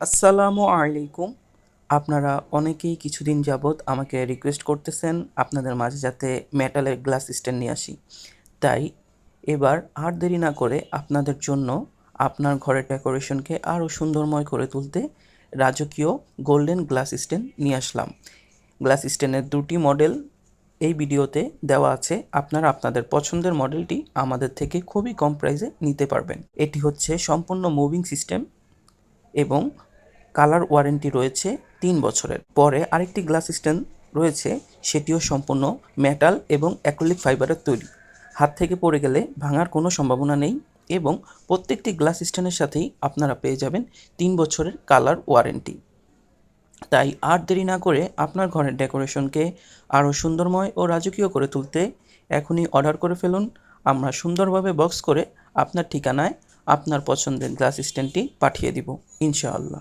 আসসালামু আলাইকুম। আপনারা অনেকেই কিছুদিন যাবৎ আমাকে রিকোয়েস্ট করতেছেন আপনাদের মাঝে যাতে মেটালের গ্লাস স্ট্যান্ড নিয়ে আসি। তাই এবার আর দেরি না করে আপনাদের জন্য আপনার ঘরের ডেকোরেশনকে আরও সুন্দরময় করে তুলতে রাজকীয় গোল্ডেন গ্লাস স্ট্যান্ড নিয়ে আসলাম। গ্লাস স্ট্যান্ডের দুটি মডেল এই ভিডিওতে দেওয়া আছে। আপনারা আপনাদের পছন্দের মডেলটি আমাদের থেকে খুবই কম প্রাইসে নিতে পারবেন। এটি হচ্ছে সম্পূর্ণ মুভিং সিস্টেম এবং কালার ওয়ারেন্টি রয়েছে তিন বছরের। পরে আরেকটি গ্লাস স্ট্যান্ড রয়েছে, সেটিও সম্পূর্ণ মেটাল এবং অ্যাক্রিলিক ফাইবারের তৈরি। হাত থেকে পড়ে গেলে ভাঙার কোনো সম্ভাবনা নেই এবং প্রত্যেকটি গ্লাস স্ট্যান্ডের সাথেই আপনারা পেয়ে যাবেন তিন বছরের কালার ওয়ারেন্টি। তাই আর দেরি না করে আপনার ঘরের ডেকোরেশনকে আরও সুন্দরময় ও রাজকীয় করে তুলতে এখনই অর্ডার করে ফেলুন। আমরা সুন্দরভাবে বক্স করে আপনার ঠিকানায় আপনার পছন্দের গ্লাস স্ট্যান্ডটি পাঠিয়ে দিব, ইনশাআল্লাহ।